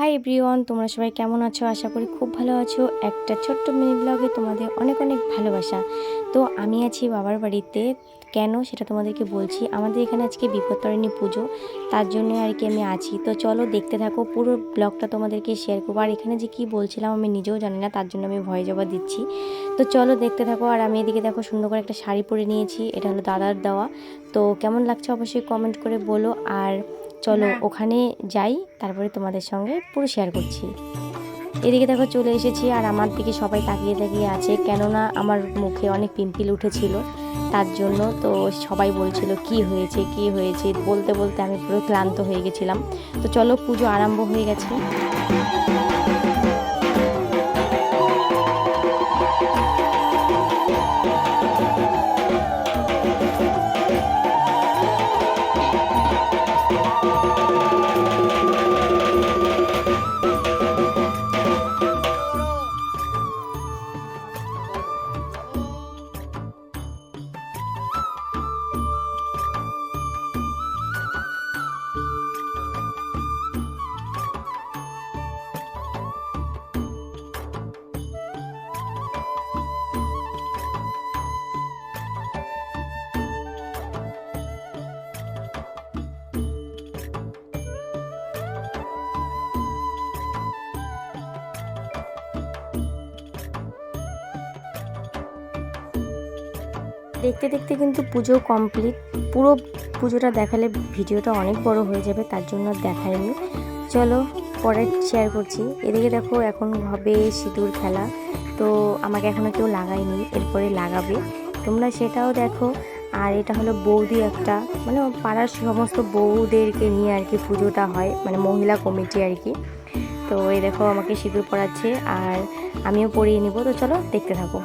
Hi everyone তোমরা সবাই কেমন আছো? আশা করি খুব ভালো আছো। একটা ছোট্ট মিনি ব্লগে তোমাদের অনেক অনেক ভালোবাসা। তো আমি আছি বাবার বাড়িতে। কেন সেটা তোমাদেরকে বলছি, আমাদের এখানে আজকে বিপত্তারিণী পুজো। তার জন্য আর কি আমি আছি। তো চলো দেখতে থাকো, পুরো ব্লগটা তোমাদেরকে শেয়ার করব। আর এখানে যে কি বলছিলাম আমি নিজেও জানি না, তার জন্য আমি ভয় জবা দিচ্ছি। তো চলো দেখতে থাকো, আর আমি এদিকে দেখো সুন্দর করে একটা শাড়ি পরে নিয়েছি। এটা হলো দাদার দেওয়া। তো কেমন লাগছে অবশ্যই কমেন্ট করে বলো। আর চলো ওখানে যাই তারপরে তোমাদের সঙ্গে পুরো শেয়ার করছি। এদিকে দেখো চলে এসেছি আর আমার দিকে সবাই তাকিয়ে তাকিয়ে আছে কেননা আমার মুখে অনেক পিম্পিল উঠেছিল তার জন্য তো সবাই বলছিল কি হয়েছে কি হয়েছে? বলতে বলতে আমি পুরো ক্লান্ত হয়ে গেছিলাম। তো চলো পুজো আরম্ভ হয়ে গেছে। দেখতে দেখতে কিন্তু পুজো কমপ্লিট পুরো পুজোটা দেখালে ভিডিওটা অনেক বড় হয়ে যাবে, তার জন্য আর দেখাইনি চলো, পরে শেয়ার করছি। এদিকে দেখো, এখন হবে সিঁদুর খেলা। তো আমাকে এখনও কেউ লাগায়নি, এরপরে লাগাবে। তোমরা সেটাও দেখো। আর এটা হলো বৌদি একটা মানে পাড়ার সমস্ত বউদেরকে নিয়ে আর কি পুজোটা হয় মানে মহিলা কমিটি আর কি। তো এই দেখো, আমাকে সিঁদুর পড়াচ্ছে আর আমিও পরিয়ে নিব। তো চলো, দেখতে থাকো।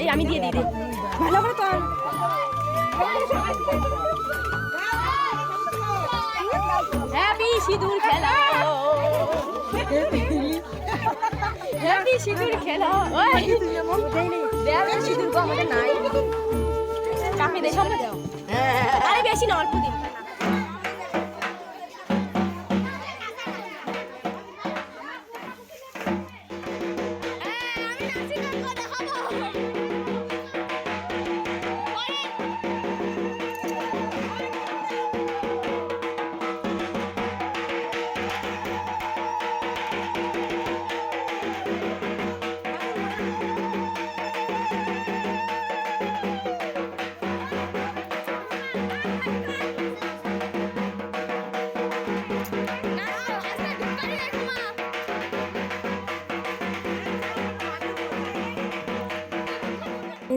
এই, আমি দিয়ে দিই ভালো করে তো হ্যাপি সিঁদুর খেলা। হ্যাপি সিঁদুর খেলা। সিঁদুর গো আমাদের নাই। কাপি দে সামনে দাও আরে বেশি না, অল্প দিন।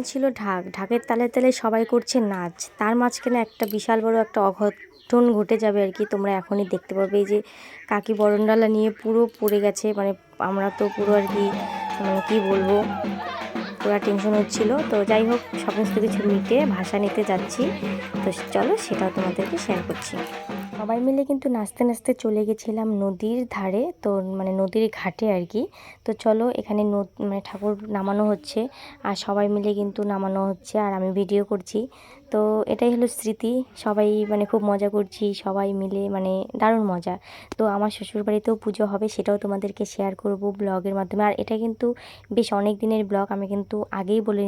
ছিল ঢাক। ঢাকের তালে তালে সবাই করছে নাচ। তার মাঝখানে একটা বিশাল বড় একটা অঘটন ঘটে যাবে আর কি। তোমরা এখনই দেখতে পাবে যে কাকি বরণডালা নিয়ে পুরো পড়ে গেছে। মানে আমরা তো পুরো আর কি মানে কী বলব, পুরো টেনশন হচ্ছিল। তো যাই হোক সমস্ত কিছু মিটে ভাষা নিতে যাচ্ছি। তো চলো সেটাও তোমাদেরকে শেয়ার করছি। সবাই মিলে কিন্তু নাচতে নাচতে চলে গেছিলাম নদীর ধারে, তো মানে নদীর ঘাটে আর কি। তো চলো এখানে মানে ঠাকুর নামানো হচ্ছে, আর সবাই মিলে কিন্তু নামানো হচ্ছে, আর আমি ভিডিও করছি। তো এটাই হলো স্মৃতি। সবাই মানে খুব মজা করছি, সবাই মিলে মানে দারুণ মজা। তো আমার শ্বশুরবাড়িতেও পুজো হবে, সেটাও তোমাদেরকে শেয়ার করব ব্লগের মাধ্যমে। আর এটা কিন্তু বেশ অনেক দিনের ব্লগ আমি কিন্তু আগেই বলে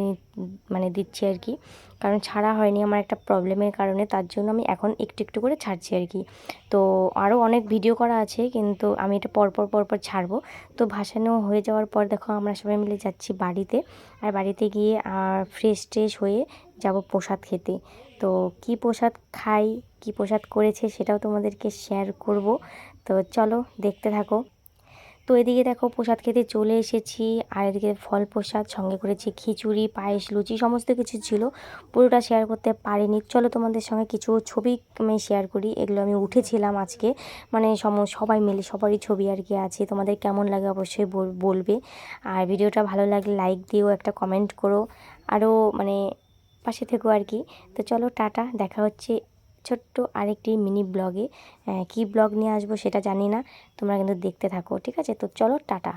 মানে দিচ্ছি আর কি। কারণ ছাড়া হয়নি আমার একটা প্রবলেমের কারণে, তার জন্য আমি এখন একটু একটু করে ছাড়ছি আর কি। তো আরও অনেক ভিডিও করা আছে, কিন্তু আমি এটা পরপর পরপর ছাড়বো। তো ভাসানো হয়ে যাওয়ার পর দেখো আমরা সবাই মিলে যাচ্ছি বাড়িতে। আর বাড়িতে গিয়ে আর ফ্রেশ ট্রেশ হয়ে যাব প্রসাদ খেতে। তো কি প্রসাদ খাই, কি প্রসাদ করেছে সেটাও তোমাদেরকে শেয়ার করব। তো চলো দেখতে থাকো। তো এদিকে দেখো প্রসাদ খেতে চলে এসেছি। আর এদিকে ফল প্রসাদ, সঙ্গে করেছি খিচুড়ি, পায়েস, লুচি, সমস্ত কিছু ছিল। পুরোটা শেয়ার করতে পারিনি। চলো তোমাদের সঙ্গে কিছু ছবি আমি শেয়ার করি। এগুলো আমি উঠেছিলাম আজকে। মানে সম, সবাই মিলে, সবারই ছবি আর কি আছে। তোমাদের কেমন লাগে অবশ্যই বল- বলবে। আর ভিডিওটা ভালো লাগলে লাইক দিও, একটা কমেন্ট করো। আরও মানে পাশে থেকো আর কি। তো চলো টাটা, দেখা হচ্ছে ছোট্ট আরেকটি মিনি ব্লগে। কি ব্লগ নিয়ে আসব সেটা জানি না, তোমরা কিন্তু দেখতে থাকো, ঠিক আছে? তো চলো টাটা।